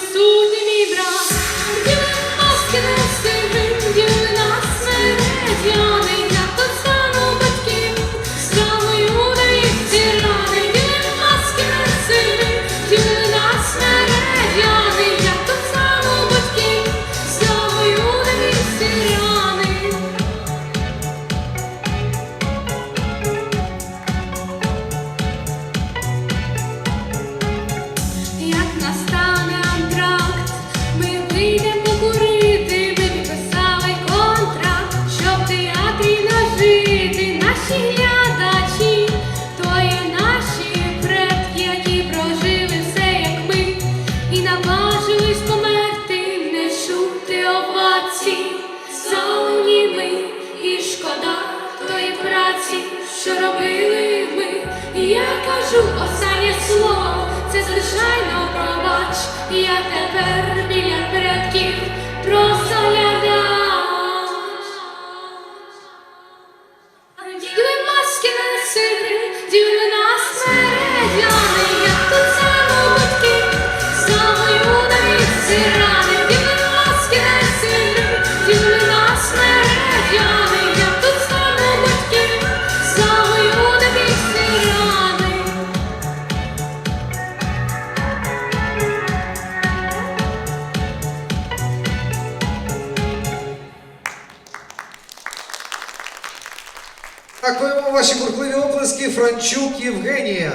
Присутній мій брат. праці, що робили ми, я кажу останнє слово, це звичайно пробач, я тепер біля предків. Дякуємо ваші бурхливі оплески Франчук Євгенія.